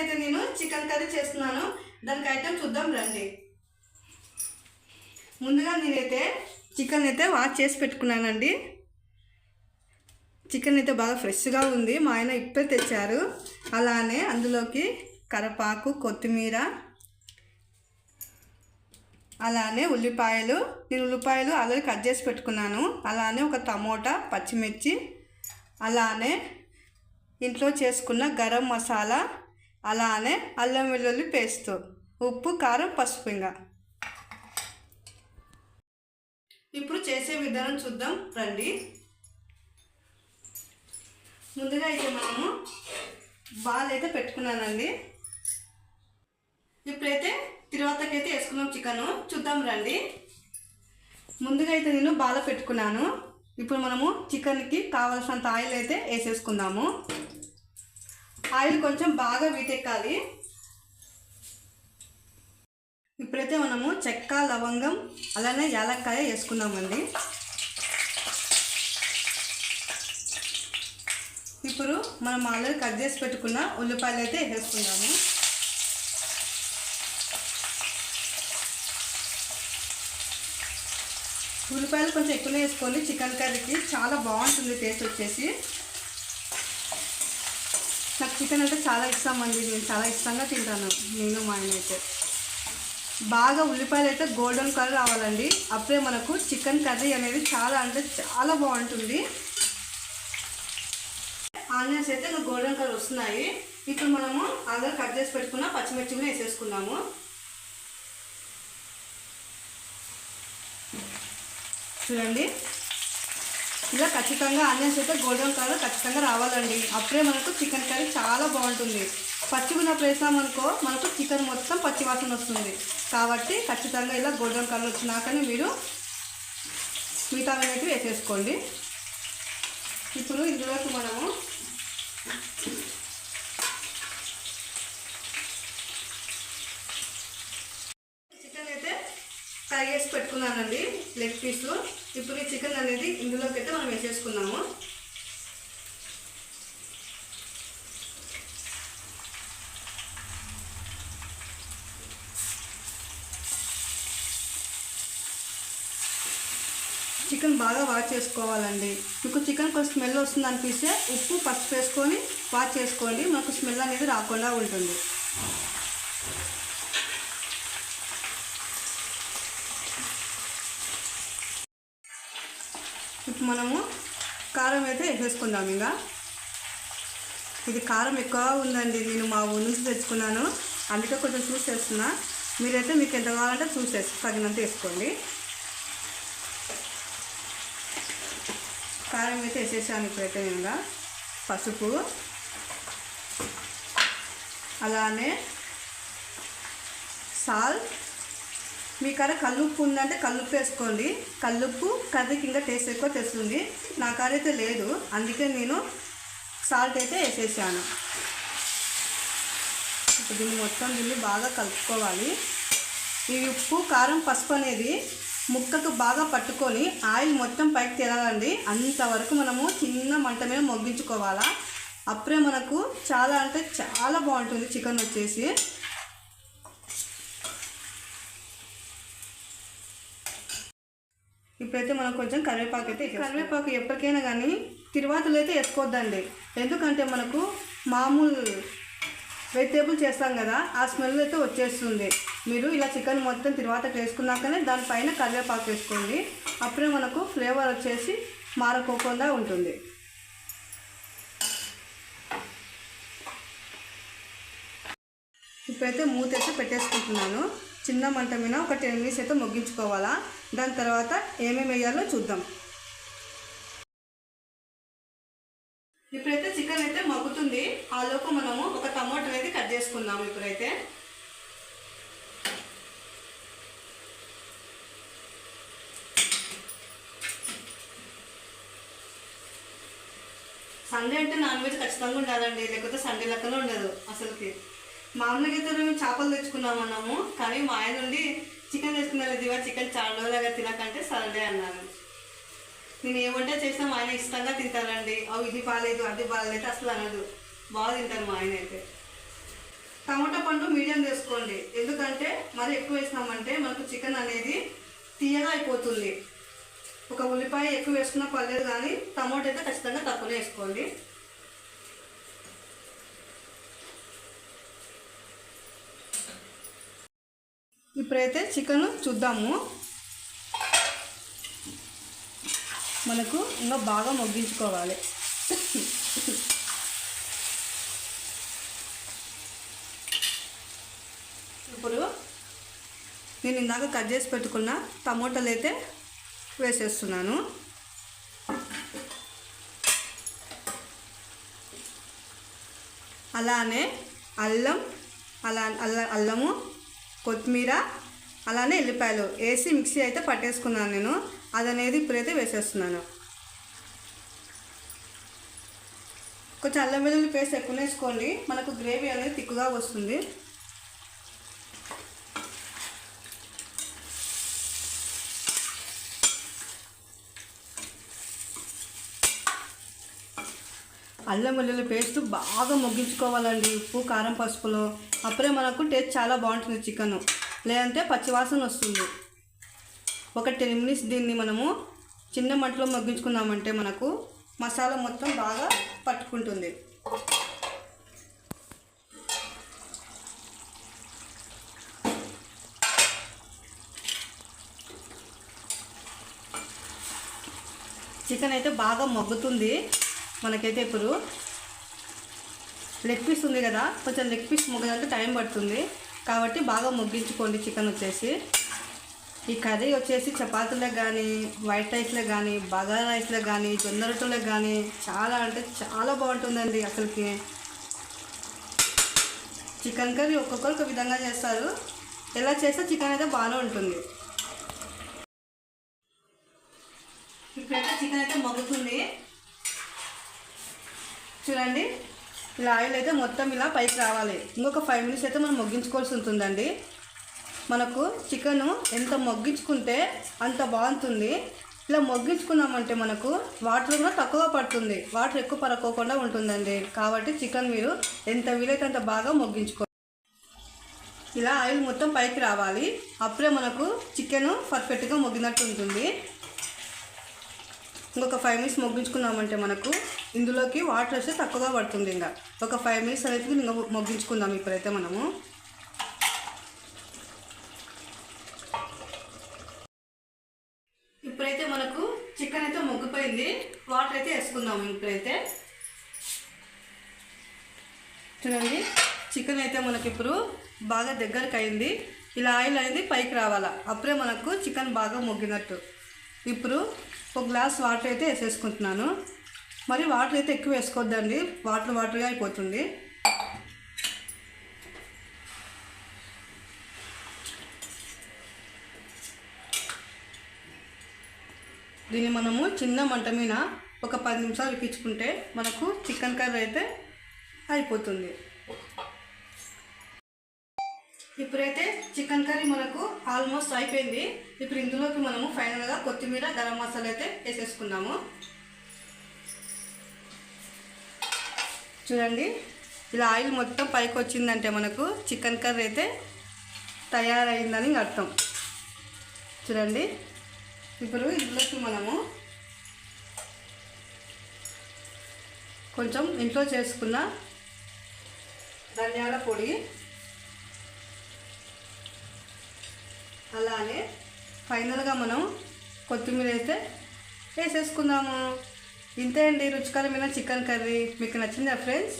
అయితే నేను chicken curry చేస్తున్నాను. దానికి ఐటమ్ చూద్దాం రండి. ముందుగా నేనైతే చికెన్ అయితే వాష్ చేసి పెట్టుకున్నానండి. చికెన్ అయితే బాగా ఫ్రెష్గా ఉంది. మా ఆయన ఇప్పుడే తెచ్చారు. అలానే అందులోకి కరపాకు కొత్తిమీర అలానే ఉల్లిపాయలు. నేను ఉల్లిపాయలు ఆల్రెడీ కట్ చేసి పెట్టుకున్నాను. అలానే ఒక టమోటా పచ్చిమిర్చి అలానే ఇంట్లో చేసుకున్న గరం మసాలా అలానే అల్లం వెల్లుల్లి పేస్ట్ ఉప్పు కారం పసుపు ఇంకా ఇప్పుడు చేసే విధానం చూద్దాం రండి. ముందుగా అయితే మనము బాల్ అయితే పెట్టుకున్నానండి. ఇప్పుడైతే తిరువాతకైతే వేసుకున్నాం చికెన్. చూద్దాం రండి. ముందుగా అయితే నేను బాల పెట్టుకున్నాను. ఇప్పుడు మనము చికెన్కి కావాల్సినంత ఆయిల్ అయితే వేసేసుకుందాము. ఆయిల్ కొంచెం బాగా వీటెక్కాలి. ఇప్పుడైతే మనము చెక్క లవంగం అలానే యాలక్కాయ వేసుకున్నామండి. ఇప్పుడు మనం ఆల్రెడీ కట్ చేసి పెట్టుకున్న ఉల్లిపాయలు అయితే వేసుకుందాము. ఉల్లిపాయలు కొంచెం ఎక్కువ వేసుకోండి. చికెన్ కర్రీకి చాలా బాగుంటుంది టేస్ట్ వచ్చేసి. చికెన్ అంటే చాలా ఇష్టం అండి. నేను చాలా ఇష్టంగా తింటాను. నేను మా ఆయన అయితే. బాగా ఉల్లిపాయలు అయితే గోల్డెన్ కలర్ రావాలండి. అప్పుడే మనకు చికెన్ కర్రీ అనేది చాలా అంటే చాలా బాగుంటుంది. ఆనియన్స్ అయితే ఇంకా గోల్డెన్ కలర్ వస్తున్నాయి. ఇప్పుడు మనము అందరూ కట్ చేసి పెట్టుకున్న పచ్చిమిర్చి కూడా వేసేసుకున్నాము చూడండి. ఇలా ఖచ్చితంగా ఆనియన్స్ అయితే గోల్డెన్ కలర్ ఖచ్చితంగా రావాలండి. అప్పుడే మనకు చికెన్ కర్రీ చాలా బాగుంటుంది. పచ్చి ఉన్నప్పుడు వేసామనుకో మనకు చికెన్ మొత్తం పచ్చి వాసన వస్తుంది. కాబట్టి ఖచ్చితంగా ఇలా గోల్డెన్ కలర్ వచ్చినాకనే మీరు మిగతా అనేది వేసేసుకోండి. ఇప్పుడు ఇందులోకి మనము చికెన్ అయితే ఫ్రై చేసి పెట్టుకున్నానండి లెగ్ పీస్లో ఇప్పుడు ఈ చికెన్ అనేది ఇందులోకి అయితే మనం వేసేసుకున్నాము చికెన్ బాగా వాష్ చేసుకోవాలండి. మీకు చికెన్ కొంచెం స్మెల్ వస్తుంది అనిపిస్తే ఉప్పు పసుపు వేసుకొని వాష్ చేసుకోండి. మనకు స్మెల్ అనేది రాకుండా ఉంటుంది. మనము కారం అయితే వేసేసుకుందాం ఇంకా. ఇది కారం ఎక్కువ ఉందండి. నేను మా ఊరి నుంచి తెచ్చుకున్నాను. అందుకే కొంచెం చూసి వేస్తున్నా మీరైతే మీకు ఎంత కావాలంటే చూసి తగినంత వేసుకోండి. కారం అయితే వేసేసాను ఇప్పుడైతే నేను పసుపు. అలానే సాల్ట్. మీ కాడ కల్లుప్పు ఉందంటే కల్లుప్పు వేసుకోండి. కల్లుప్పు కర్రీకి ఇంకా టేస్ట్ ఎక్కువ తెస్తుంది. నా లేదు. అందుకే నేను సాల్ట్ అయితే వేసేసాను. ఇప్పుడు దీన్ని మొత్తం దీన్ని బాగా కలుపుకోవాలి. ఈ ఉప్పు కారం పసుపు అనేది ముక్కకు బాగా పట్టుకొని ఆయిల్ మొత్తం పైకి తినాలండి అంతవరకు మనము చిన్న మంట మీద మొగ్గించుకోవాలా. అప్పుడే మనకు చాలా అంటే చాలా బాగుంటుంది చికెన్ వచ్చేసి. ఇప్పుడైతే మనం కొంచెం కరివేపాకు అయితే కరివేపాకు ఎప్పటికైనా కానీ తిరువాతలు అయితే వేసుకోవద్దండి ఎందుకంటే మనకు మామూలు వెజిటేబుల్ చేస్తాం కదా ఆ స్మెల్ అయితే వచ్చేస్తుంది. మీరు ఇలా చికెన్ మొత్తం తిరువాత వేసుకున్నాకనే దానిపైన కరివేపాకు వేసుకోండి. అప్పుడే మనకు ఫ్లేవర్ వచ్చేసి మారకోకుండా ఉంటుంది. ఇప్పుడైతే మూత అయితే పెట్టేసుకుంటున్నాను. చిన్న మంట మీద ఒక టెన్ మినిట్స్ అయితే ముగ్గించుకోవాలా? దాని తర్వాత ఏమేమి వేయాలో చూద్దాం. ఇప్పుడైతే చికెన్ అయితే మగ్గుతుంది. ఆ మనము ఒక టమాటో అనేది కట్ చేసుకుందాము ఇప్పుడైతే. సండే అంటే నాన్ వెజ్ ఖచ్చితంగా ఉండాలండి లేకపోతే సండే లెక్కలో ఉండదు అసలుకి. మామూలుగా అయితే మేము చేపలు తెచ్చుకున్నామన్నాము కానీ మా ఆయన నుండి చికెన్ తెచ్చుకున్నారు దివా చికెన్ చాలా రోజులుగా తినకంటే సండే అన్నాను నేను ఏమంటే చేసినా మా ఆయన ఇష్టంగా తింటారండి. అవి ఇది బాగాలేదు అది బాగాలేదు అసలు అనదు. బాగా తింటారు మా ఆయన అయితే. టమాటా పండు మీడియం తీసుకోండి ఎందుకంటే మరి ఎక్కువ వేసినామంటే మనకు చికెన్ అనేది తీయగా అయిపోతుంది. ఒక ఉల్లిపాయ ఎక్కువ వేసుకున్నా పర్లేదు కానీ టమాటా అయితే ఖచ్చితంగా తక్కువనే వేసుకోండి. ఇప్పుడైతే చికెన్ చూద్దాము. మనకు ఇంకా బాగా మొగ్గించుకోవాలి. ఇప్పుడు నేను ఇందాక కట్ చేసి పెట్టుకున్న టమోటాలు అయితే వేసేస్తున్నాను. అలానే అల్లం అలా అల్ల అల్లము కొత్తిమీర అలానే ఎల్లిపాయలు వేసి మిక్సీ అయితే పట్టేసుకున్నాను నేను. అదనేది ఇప్పుడైతే వేసేస్తున్నాను. కొంచెం అల్లం వెల్లుల్లి పేస్ట్ ఎక్కువ వేసుకోండి మనకు గ్రేవీ అనేది తిక్కుగా వస్తుంది. అల్లం వెల్లుల్లి పేస్ట్ బాగా మొగ్గించుకోవాలండి. ఉప్పు కారం పసుపులో. అప్పుడే మనకు టేస్ట్ చాలా బాగుంటుంది చికెను. లేదంటే పచ్చివాసన వస్తుంది. ఒక టెన్ మినిట్స్ దీన్ని మనము చిన్న మంటలో మగ్గించుకున్నామంటే మనకు మసాలా మొత్తం బాగా పట్టుకుంటుంది. చికెన్ అయితే బాగా మగ్గుతుంది. మనకైతే ఇప్పుడు లెగ్ పీస్ ఉంది కదా కొంచెం లెగ్ పీస్ మొగ్గదంటే టైం పడుతుంది. కాబట్టి బాగా ముగ్గించుకోండి చికెన్ వచ్చేసి. ఈ కర్రీ వచ్చేసి చపాతీలకు కానీ వైట్ రైస్లో కానీ బగారా రైస్లో కానీ జొన్న రొట్టెలకు కానీ చాలా అంటే చాలా బాగుంటుందండి అసలుకి. చికెన్ కర్రీ ఒక్కొక్కరు ఒక విధంగా చేస్తారు. ఎలా చేస్తే చికెన్ అయితే బాగానే ఉంటుంది. ఇప్పుడైతే చికెన్ అయితే మగ్గుతుంది. చూడండి. ఇలా ఆయిల్ అయితే మొత్తం ఇలా పైకి రావాలి. ఇంకొక ఫైవ్ మినిట్స్ అయితే మనం మొగ్గించుకోవాల్సి ఉంటుందండి. మనకు చికెను ఎంత మొగ్గించుకుంటే అంత బాగుంటుంది. ఇలా మొగ్గించుకున్నామంటే మనకు వాటర్ కూడా తక్కువ పడుతుంది. వాటర్ ఎక్కువ పరకోకుండా ఉంటుందండి. కాబట్టి చికెన్ మీరు ఎంత వీలైతే అంత బాగా మొగ్గించుకో ఇలా ఆయిల్ మొత్తం పైకి రావాలి. అప్పుడే మనకు చికెన్ పర్ఫెక్ట్గా మొగ్గినట్టు ఉంటుంది. ఇంకొక ఫైవ్ మినిట్స్ మొగ్గించుకున్నామంటే మనకు ఇందులోకి వాటర్ వస్తే తక్కువగా పడుతుంది ఇంకా. ఒక ఫైవ్ మినిట్స్ అనేది ఇంకా మొగ్గించుకుందాం ఇప్పుడైతే మనము. ఇప్పుడైతే మనకు చికెన్ అయితే మొగ్గిపోయింది. వాటర్ అయితే వేసుకుందాము ఇప్పుడైతే. చూడండి చికెన్ అయితే మనకి ఇప్పుడు బాగా దగ్గరకు అయింది. ఇలా ఆయిల్ అనేది పైకి రావాలా. అప్పుడే మనకు చికెన్ బాగా మొగ్గినట్టు. ఇప్పుడు ఒక గ్లాస్ వాటర్ అయితే వేసేసుకుంటున్నాను. మరి వాటర్ అయితే ఎక్కువ వేసుకోవద్దండి వాటర్ వాటర్గా అయిపోతుంది. దీన్ని మనము చిన్న మంట మీద ఒక పది నిమిషాలు ఇప్పించుకుంటే మనకు చికెన్ కర్రీ అయితే అయిపోతుంది. ఆల్మోస్ట్ అయిపోయింది. ఇప్పుడు ఇందులోకి మనము ఫైనల్గా కొత్తిమీర గరం మసాలా అయితే వేసేసుకున్నాము చూడండి ఇలా ఆయిల్ మొత్తం పైకి వచ్చిందంటే మనకు చికెన్ కర్రీ అయితే తయారైందని అర్థం. చూడండి ఇప్పుడు ఇందులోకి మనము కొంచెం ఇంట్లో చేసుకున్న ధనియాల పొడి అలానే ఫైనల్గా మనం కొత్తిమీర అయితే వేసేసుకుందాము. ఇంతే అండి రుచికరమైన చికెన్ కర్రీ. మీకు నచ్చిందా ఫ్రెండ్స్?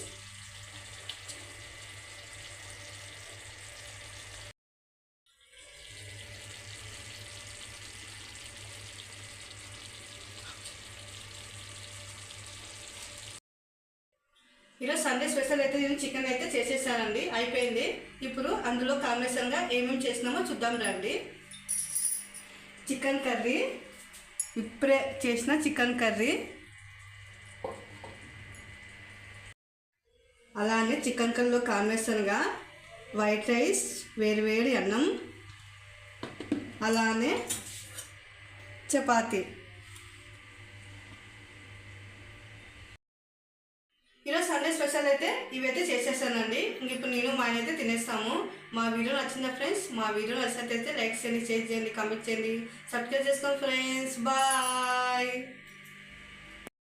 ఈరోజు సండే స్పెషల్ అయితే నేను చికెన్ అయితే చేసేసానండి. అయిపోయింది. ఇప్పుడు అందులో కాంబినేషన్గా ఏమేమి చేసినామో చూద్దాం రండి. Chicken curry. ఇప్పుడే చేసిన చికెన్ కర్రీ. అలానే చికెన్ కర్రీలో కాంబినేషన్గా వైట్ రైస్ వేడి వేడి అన్నం అలానే చపాతీ. ఈరోజు అయితే ఇవైతే చేసేసానండి. ఇంక ఇప్పుడు నేను మా ఆయన అయితే తినేస్తాము. మా వీడియో నచ్చిందా ఫ్రెండ్స్? మా వీడియో నచ్చినట్లయితే లైక్ చేయండి షేర్ చేయండి కామెంట్ చేయండి. సబ్స్క్రైబ్ చేసుకోండి ఫ్రెండ్స్. బాయ్.